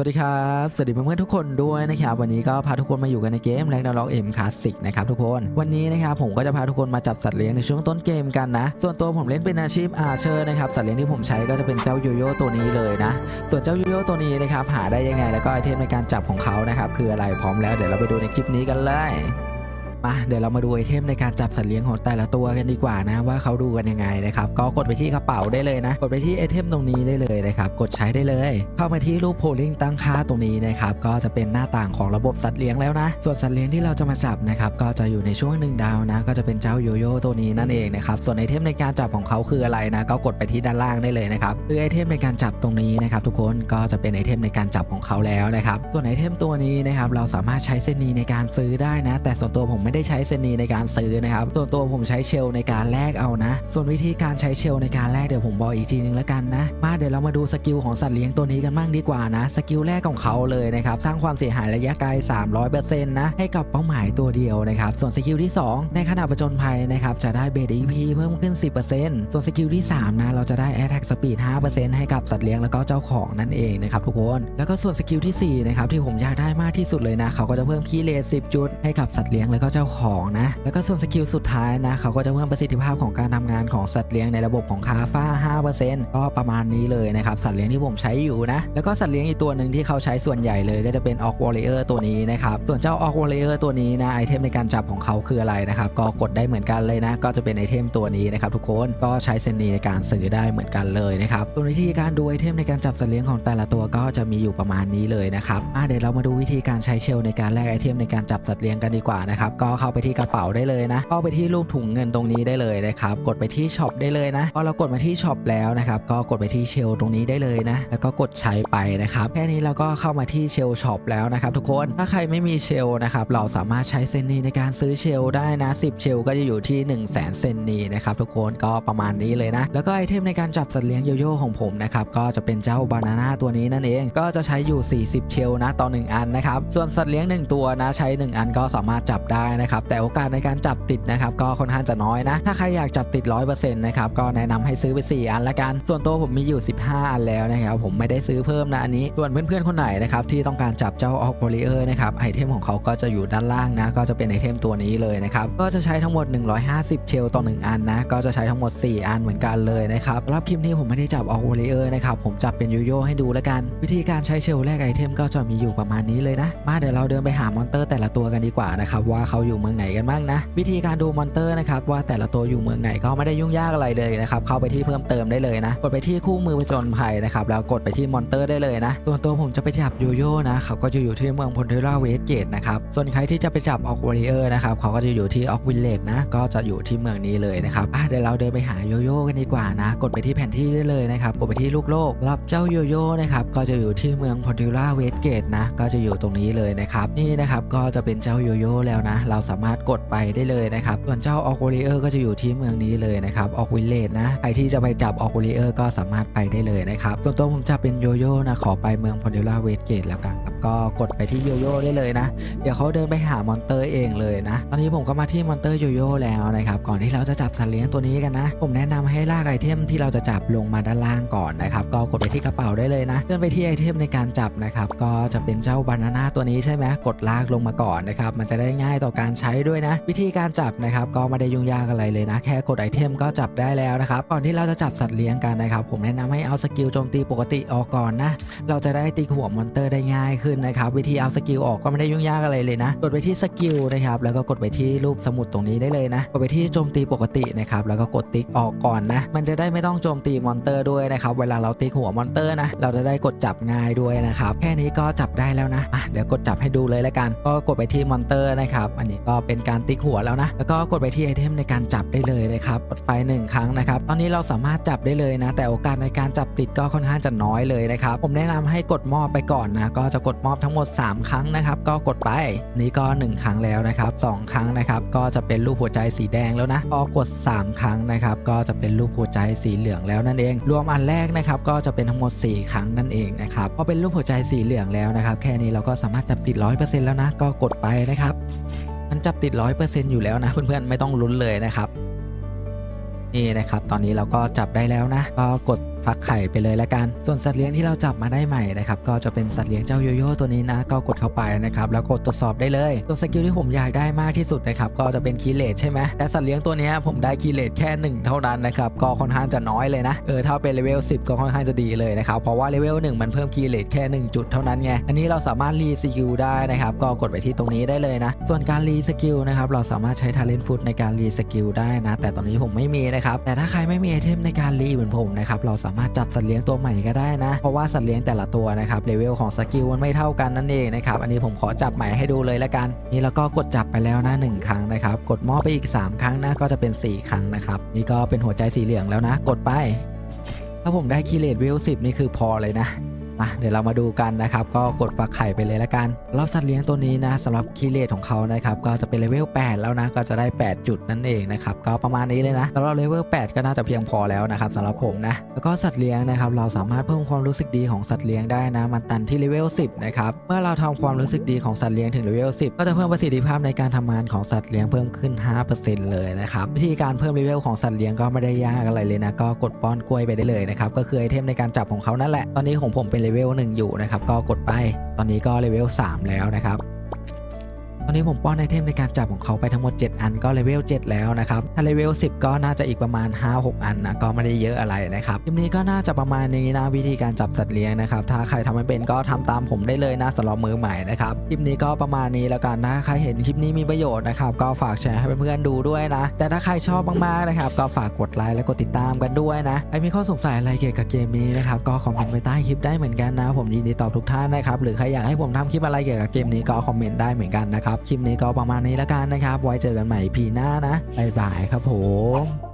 สวัสดีครับ สวัสดีเพื่อนๆทุกคนด้วยนะครับ วันนี้ก็พาทุกคนมาอยู่กันในเกมแรงดาวล็อกเอ็มคลาสสิกนะครับทุกคน วันนี้นะครับผมก็จะพาทุกคนมาจับสัตว์เลี้ยงในช่วงต้นเกมกันนะ ส่วนตัวผมเล่นเป็นอาชีพอาเชอร์นะครับ สัตว์เลี้ยงที่ผมใช้ก็จะเป็นเจ้าโยโย่ตัวนี้เลยนะ ส่วนเจ้าโยโย่ตัวนี้นะครับหาได้ยังไงแล้วก็ไอเทมในการจับของเขานะครับคืออะไรพร้อมแล้วเดี๋ยวเราไปดูในคลิปนี้กันเลย มาเดี๋ยวเรามาดูไอเทมในการจับสัตว์เลี้ยงของแต่ละตัวกันดีกว่านะว่าเขาดูกันยังไงนะครับก็กดไปที่กระเป๋าได้เลยนะ กดไปที่ไอเทมตรงนี้ได้เลยนะครับกดใช้ได้เลย เข้ามาที่รูปโพลิงตั้งค่าตรงนี้นะครับก็จะเป็นหน้าต่างของระบบสัตว์เลี้ยงแล้วนะ ส่วนสัตว์เลี้ยงที่เราจะมาจับนะครับก็จะอยู่ในช่วงหนึ่งดาวนะ ก็จะเป็นเจ้าโยโย่ตัวนี้นั่นเองนะครับส่วนไอเทมในการจับของเขาคืออะไรนะ ก็กดไปที่ด้านล่างได้เลยนะครับคือไอเทมในการจับตรงนี้นะครับทุกคนก็จะเป็นไอเทมในการจับของเขาแล้วนะครับส่วนไอเทมตัวนี้นะครับเราสามารถใช้เซนนีในการซื้อได้นะ แต่ส่วนตัวผมไม่ได้ใช้เซนีในการซื้อนะครับส่วนตัวผมใช้เชลในการแลกเอานะ ส่วนวิธีการใช้เชลในการแลกเดี๋ยวผมบอกอีกทีนึงแล้วกันนะ มาเดี๋ยวเรามาดูสกิลของสัตว์เลี้ยงตัวนี้กันบ้างดีกว่านะ สกิลแรกของเขาเลยนะครับสร้างความเสียหายระยะไกล 300%นะให้กับเป้าหมายตัวเดียวนะครับส่วนสกิลที่ 2 ในขณะประจนภัยนะครับจะได้เบส EP เพิ่มขึ้น 10%ส่วนสกิลที่3นะเราจะได้ Attack Speed 5%ให้กับสัตว์เลี้ยงแล้วก็เจ้าของนั่นเองนะครับทุกคนแล้วก็ส่วนสกิลที่4นะครับที่ผมอยากได้มากที่สุดเลยนะเขาก็จะเพิ่มคีเลส10จุดให้กับสัตว์เลี้ยงแล้วก็เจ้าของนะ แล้วก็ส่วนสกิลสุดท้ายนะ เขาก็จะเพิ่มประสิทธิภาพของการทำงานของสัตว์เลี้ยงในระบบของคาฟ้า 5%ก็ประมาณนี้เลยนะครับ สัตว์เลี้ยงที่ผมใช้อยู่นะ แล้วก็สัตว์เลี้ยงอีกตัวหนึ่งที่เขาใช้ส่วนใหญ่เลยก็จะเป็นออกวอลเลอร์ตัวนี้นะครับ ส่วนเจ้าออกวอลเลอร์ตัวนี้นะไอเทมในการจับของเขาคืออะไรนะครับ ก็กดได้เหมือนกันเลยนะ ก็จะเป็นไอเทมตัวนี้นะครับทุกคนก็ใช้เซนนีในการซื้อได้เหมือนกันเลยนะครับส่วนวิธีการดูไอเทมในการจับสัตว์เลี้ยงของแต่ละตัวก็จะมีอยู่ประมาณนี้เลยนะครับอะเดี๋ยวเรามาดูวิธีการใช้เชลในการแลกไอเทมในการจับสัตว์เลี้ยงกันดีกว่านะครับก็เข้าไปที่กระเป๋าได้เลยนะ เข้าไปที่รูปถุงเงินตรงนี้ได้เลยนะครับ กดไปที่ช็อปได้เลยนะ พอเรากดมาที่ช็อปแล้วนะครับ ก็กดไปที่เชลตรงนี้ได้เลยนะ แล้วก็กดใช้ไปนะครับ แค่นี้เราก็เข้ามาที่เชลช็อปแล้วนะครับทุกคน ถ้าใครไม่มีเชลนะครับ เราสามารถใช้เซนนีในการซื้อเชลได้นะ 10 เชลก็จะอยู่ที่ 1 0 0 0 0แสนเซนนีนะครับทุกคน ก็ประมาณนี้เลยนะ แล้วก็ไอเทมในการจับสัตว์เลี้ยงโยโย่ของผมนะครับ ก็จะเป็นเจ้าบานาน่าตัวนี้นั่นเอง ก็จะใช้อยู่ 40 เชลนะต่อ1อันนะครับ ส่วนสัตว์เลี้ยง 1 ตัวนะใช้ 1 อันก็สามารถจับได้นะครับแต่โอกาสในการจับติดนะครับก็ค่อนข้างจะน้อยนะ ถ้าใครอยากจับติด 100%นะครับก็แนะนำให้ซื้อไป 4 อันละกัน ส่วนตัวผมมีอยู่ 15 อันแล้วนะครับผมไม่ได้ซื้อเพิ่มนะอันนี้ ส่วนเพื่อนๆคนไหนนะครับที่ต้องการจับเจ้าออกโพลิเออร์นะครับไอเทมของเขาก็จะอยู่ด้านล่างนะก็จะเป็นไอเทมตัวนี้เลยนะครับก็จะใช้ทั้งหมด 150 เชลต่อ 1 อันนะก็จะใช้ทั้งหมด 4 อันเหมือนกันเลยนะครับรับคลิปนี้ผมไม่ได้จับออกโพลิเออร์นะครับผมจับเป็นโยโย่ให้ดูล้วกัน วิธีการใช้เชลแลกไอเทมก็จะมีอยู่ประมาณนี้เลยนะ มาเดี๋ยวเราเดินไปหามอนเตอร์แต่ละตัวกันดีกว่านะครับว่าเขาอยู่เมืองไหนกันบ้างนะ วิธีการดูมอนเตอร์นะครับว่าแต่ละตัวอยู่เมืองไหนก็ไม่ได้ยุ่งยากอะไรเลยนะครับเข้าไปที่เพิ่มเติมได้เลยนะ กดไปที่คู่มือผจญภัยนะครับแล้วกดไปที่มอนเตอร์ได้เลยนะส่วนตัวผมจะไปจับโยโย่นะเขาก็จะอยู่ที่เมืองพอนเทราเวสเกตนะครับส่วนใครที่จะไปจับออกวอริเออร์นะครับเขาก็จะอยู่ที่ออกวิลเลจนะก็จะอยู่ที่เมืองนี้เลยนะครับเดี๋ยวเราเดินไปหาโยโย่กันดีกว่านะ กดไปที่แผนที่ได้เลยนะครับกดไปที่ลูกโลกรับเจ้าโยโย่นะครับก็จะอยู่ที่เมืองพอนเทราเวสเกตนะก็จะอยู่ตรงนี้เลยนะครับนี่นะครับก็จะเป็นเจ้าโยโย่แล้วนะเราราสามารถกดไปได้เลยนะครับส่วนเจ้าออกวอริเออร์ก็จะอยู่ที่เมืองนี้เลยนะครับออกวิลเลจนะใครที่จะไปจับออกวอริเออร์ก็สามารถไปได้เลยนะครับส่วนตัวผมจะเป็นโยโย่นะขอไปเมืองพอนเทราเวสเกตแล้วกันครับก็กดไปที่โยโย่ได้เลยนะ เดี๋ยวเขาเดินไปหามอนเตอร์เองเลยนะ ตอนนี้ผมก็มาที่มอนเตอร์โยโย่แล้วนะครับ ก่อนที่เราจะจับสัตว์เลี้ยงตัวนี้กันนะ ผมแนะนำให้ลากไอเทมที่เราจะจับลงมาด้านล่างก่อนนะครับ ก็กดไปที่กระเป๋าได้เลยนะ เลื่อนไปที่ไอเทมในการจับนะครับ ก็จะเป็นเจ้าบานาน่าตัวนี้ใช่ไหมกดลากลงมาก่อนนะครับ มันจะได้ง่ายต่อการใช้ด้วยนะ วิธีการจับนะครับ ก็ไม่ได้ยุ่งยากอะไรเลยนะ แค่กดไอเทมก็จับได้แล้วนะครับ ก่อนที่เราจะจับสัตว์เลี้ยงกันนะครับ ผมแนะนำให้เอาสกิลโจมตีปกติออกก่อนนะ เราจะได้ตีหัวมอนเตอร์ได้ง่ายขึ้นนะครับวิธีเอาสกิลออกก็ไม่ได้ยุ่งยากอะไรเลยนะ กดไปที่สกิลนะครับแล้วก็กดไปที่รูปสมุดตรงนี้ได้เลยนะกดไปที่โจมตีปกตินะครับแล้วก็กดติ๊กออกก่อนนะ มันจะได้ไม่ต้องโจมตีมอนเตอร์ด้วยนะครับเวลาเราติ๊กหัวมอนเตอร์นะเราจะได้กดจับง่ายด้วยนะครับแค่นี้ก็จับได้แล้วนะอะเดี๋ยวกดจับให้ดูเลยแล้วกัน ก็กดไปที่มอนเตอร์นะครับอันนี้ก็เป็นการติ๊กหัวแล้วนะแล้วก็กดไปที่ไอเทมในการจับได้เลยนะครับกดไปหนึ่งครั้งนะครับตอนนี้เราสามารถจับได้เลยนะ แต่โอกาสในการจับติดก็ค่อนข้างจะน้อยเลยนะครับผมแนะนำให้กดมอบไปก่อนนะก็จะกดมอบทั้งหมด 3 ครั้งนะครับ ก็กดไปนี่ก็ 1 ครั้งแล้วนะครับ 2 ครั้งนะครับ ก็จะเป็นรูปหัวใจสีแดงแล้วนะพอกด 3 ครั้งนะครับ ก็จะเป็นรูปหัวใจสีเหลืองแล้วนั่นเอง รวมอันแรกนะครับก็จะเป็นทั้งหมด 4 ครั้งนั่นเองนะครับพอเป็นรูปหัวใจสีเหลืองแล้วนะครับ แค่นี้เราก็สามารถจับติด 100%แล้วนะก็กดไปนะครับ มันจับติด 100%อยู่แล้วนะเพื่อนๆไม่ต้องลุ้นเลยนะครับนี่นะครับตอนนี้เราก็จับได้แล้วนะ ก็กด ฟักไข่ไปเลยละกัน ส่วนสัตว์เลี้ยงที่เราจับมาได้ใหม่นะครับก็จะเป็นสัตว์เลี้ยงเจ้าโยโย่ตัวนี้นะ ก็กดเข้าไปนะครับแล้วกดตรวจสอบได้เลยตัวสกิลที่ผมอยากได้มากที่สุดนะครับก็จะเป็นคีเลตใช่ไหมแต่สัตว์เลี้ยงตัวนี้ผมได้คีเลตแค่หนึ่งเท่านั้นนะครับก็ค่อนข้างจะน้อยเลยนะเออถ้าเป็นเลเวล10 ก็ค่อนข้างจะดีเลยนะครับเพราะว่าเลเวล1มันเพิ่มคีเลตแค่ 1 จุดเท่านั้นไงอันนี้เราสามารถรีสกิลได้นะครับก็กดไปที่ตรงนี้ได้เลยนะ ส่วนการรีสกิลนะครับเราสามารถใช้ทาเลนฟุตในการรีสกิลได้นะ แต่ตอนนี้ผมไม่มีนะครับแต่ถ้าใครไม่มีไอเทมในการรีเหมือนผมนะครับเราสามารถมาจับสัตว์เลี้ยงตัวใหม่ก็ได้นะ เพราะว่าสัตว์เลี้ยงแต่ละตัวนะครับเลเวลของสกิลมันไม่เท่ากันนั่นเองนะครับอันนี้ผมขอจับใหม่ให้ดูเลยละกัน นี่แล้วก็กดจับไปแล้วนะหนึ่งครั้งนะครับกดมอบไปอีก 3 ครั้งนะก็จะเป็น 4 ครั้งนะครับนี่ก็เป็นหัวใจสีเหลืองแล้วนะ กดไป ถ้าผมได้คีเลตเวล10 นี่คือพอเลยนะ มาเดี๋ยวเรามาดูกันนะครับ ก็กดฟักไข่ไปเลยละกันรอบสัตว์เลี้ยงตัวนี้นะสำหรับคีเลตของเขานะครับก็จะเป็นเลเวล 8 แล้วนะก็จะได้ 8 จุดนั่นเองนะครับก็ประมาณนี้เลยนะสำหรับเลเวล 8 ก็น่าจะเพียงพอแล้วนะครับสำหรับผมนะแล้วก็สัตว์เลี้ยงนะครับเราสามารถเพิ่มความรู้สึกดีของสัตว์เลี้ยงได้นะมันตันที่เลเวล 10 นะครับเมื่อเราทำความรู้สึกดีของสัตว์เลี้ยงถึงเลเวล 10 ก็จะเพิ่มประสิทธิภาพในการทำงานของสัตว์เลี้ยงเพิ่มขึ้น 5%เลยนะครับวิธีการเพิ่มเลเวลของสัตว์เลี้ยงก็ไม่ได้ยากอะไรเลยนะก็กดป้อนกล้วยไปได้เลยนะครับก็คือไอเทมในการจับของเขานั่นแหละตอนนี้ของผมเป็นเลเวล1อยู่นะครับก็กดไป ตอนนี้ก็เลเวล3แล้วนะครับ ตอนนี้ผมป้อนไอเทมในการจับของเขาไปทั้งหมด 7 อันก็เลเวล7แล้วนะครับ ถ้าเลเวล10 ก็น่าจะอีกประมาณ 5-6 อันนะก็ไม่ได้เยอะอะไรนะครับคลิปนี้ก็น่าจะประมาณนี้นะวิธีการจับสัตว์เลี้ยงนะครับ ถ้าใครทำไม่เป็นก็ทำตามผมได้เลยนะสำหรับมือใหม่นะครับ คลิปนี้ก็ประมาณนี้แล้วกันนะใครเห็นคลิปนี้มีประโยชน์นะครับก็ฝากแชร์ให้เพื่อนๆดูด้วยนะ แต่ถ้าใครชอบมากๆนะครับก็ฝากกดไลค์และกดติดตามกันด้วยนะใครมีข้อสงสัยอะไรเกี่ยวกับเกมนี้นะครับก็คอมเมนต์ไว้ใต้คลิปได้เหมือนกันนะ ผมยินดีตอบทุกท่านนะครับหรือใครอยากให้ผมทำคลิปอะไรเกี่ยวกับเกมนี้ก็คอมเมนต์ได้เหมือนกันนะครับคลิปนี้ก็ประมาณนี้แล้วกันนะครับ ไว้เจอกันใหม่พีหน้านะบ๊ายบายครับผม